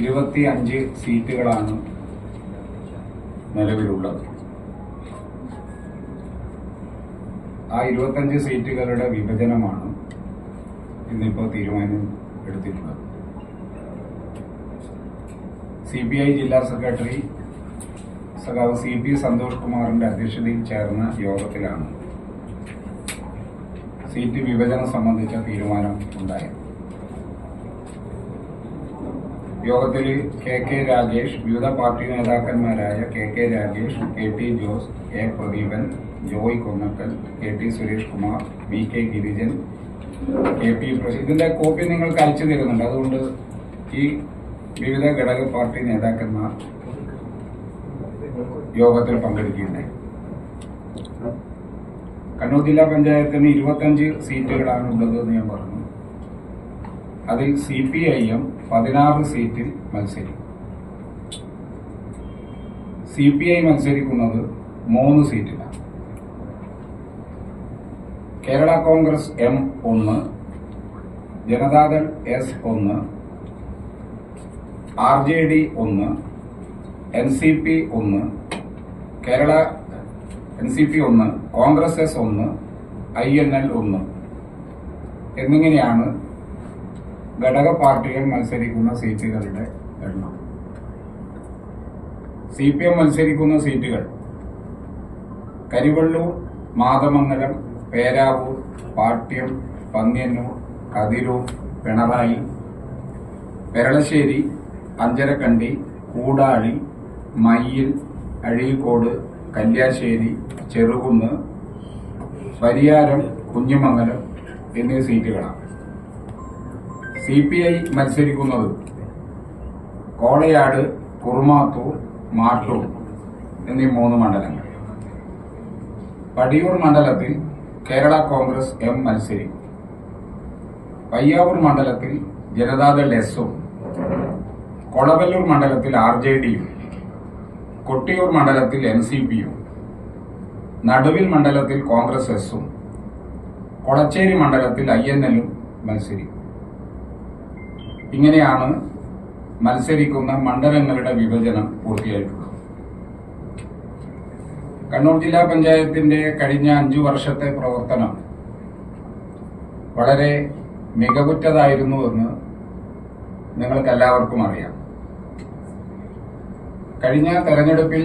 ഇരുപത്തി അഞ്ച് സീറ്റുകളാണ് നിലവിലുള്ളത്. ആ ഇരുപത്തഞ്ച് സീറ്റുകളുടെ വിഭജനമാണ് ഇന്നിപ്പോൾ തീരുമാനം എടുത്തിട്ടുള്ളത്. സി പി ഐ ജില്ലാ സെക്രട്ടറി സഖാവ് സി പി സന്തോഷ് കുമാറിന്റെ അധ്യക്ഷതയിൽ ചേർന്ന യോഗത്തിലാണ് സീറ്റ് വിഭജനം സംബന്ധിച്ച തീരുമാനം ഉണ്ടായത്. യോഗത്തിൽ കെ കെ രാജേഷ് വിവിധ party നേതാക്കന്മാരായ K K Rajesh K T Jose A Pradeepan Joy Konnakkal K T Suresh Kumar V K Girijan K P പ്രശ് ഇതിന്റെ കോപ്പി നിങ്ങൾക്ക് അയച്ചു തരുന്നുണ്ട്. അതുകൊണ്ട് ഈ വിവിധ ഘടക പാർട്ടി നേതാക്കന്മാർ യോഗത്തിൽ പങ്കെടുക്കുകയുണ്ടായി. കണ്ണൂർ ജില്ലാ പഞ്ചായത്തിന് ഇരുപത്തഞ്ച് സീറ്റുകളാണ് ഉള്ളത് എന്ന് ഞാൻ പറഞ്ഞു. അതിൽ സി പി ഐ എം പതിനാറ് സീറ്റിൽ മത്സരിക്കും. സി പി ഐ മത്സരിക്കുന്നത് മൂന്ന് സീറ്റിലാണ് കേരള കോൺഗ്രസ് എം ഒന്ന് ജനതാദൾ എസ് ഒന്ന് ആർ ജെ ഡി ഒന്ന് എൻ സി പി ഒന്ന് കേരള എൻ സി പി ഒന്ന് കോൺഗ്രസ് എസ് ഒന്ന് ഐ എൻ എൽ ഒന്ന്. എന്നിങ്ങനെയാണ് ഘടക പാർട്ടികൾ മത്സരിക്കുന്ന സീറ്റുകളുടെ എണ്ണം. സി പി എം മത്സരിക്കുന്ന സീറ്റുകൾ. കരിവള്ളൂർ മാതമംഗലം പേരാവൂർ പാട്യം പന്ന്യന്നൂർ കതിരൂർ പിണറായി പെരളശ്ശേരി അഞ്ചരക്കണ്ടി കൂടാളി മയ്യിൽ അഴീക്കോട് കല്യാശ്ശേരി ചെറുകുന്ന് പരിയാരം കുഞ്ഞുമംഗലം എന്നീ സീറ്റുകളാണ്. സി പി ഐ മത്സരിക്കുന്നത് കോളയാട് കുറുമാത്തൂർ മാട്ടൂർ എന്നീ മൂന്ന് മണ്ഡലങ്ങൾ. പടിയൂർ മണ്ഡലത്തിൽ കേരള കോൺഗ്രസ് എം മത്സരിക്കും പയ്യാവൂർ മണ്ഡലത്തിൽ ജനതാദൾ എസും കൊളവല്ലൂർ മണ്ഡലത്തിൽ ആർ ജെ ഡിയും കൊട്ടിയൂർ മണ്ഡലത്തിൽ എൻ സി പിയും നടുവിൽ മണ്ഡലത്തിൽ കോൺഗ്രസ് എസും കൊളച്ചേരി മണ്ഡലത്തിൽ ഐ എൻ എല്ലും മത്സരിക്കും ഇങ്ങനെയാണ് മത്സരിക്കുന്ന മണ്ഡലങ്ങളുടെ വിഭജനം പൂർത്തിയായിട്ടുള്ളത്. കണ്ണൂർ ജില്ലാ പഞ്ചായത്തിന്റെ കഴിഞ്ഞ അഞ്ചു വർഷത്തെ പ്രവർത്തനം വളരെ മികവുറ്റതായിരുന്നുവെന്ന് നിങ്ങൾക്ക് എല്ലാവർക്കും അറിയാം. കഴിഞ്ഞ തെരഞ്ഞെടുപ്പിൽ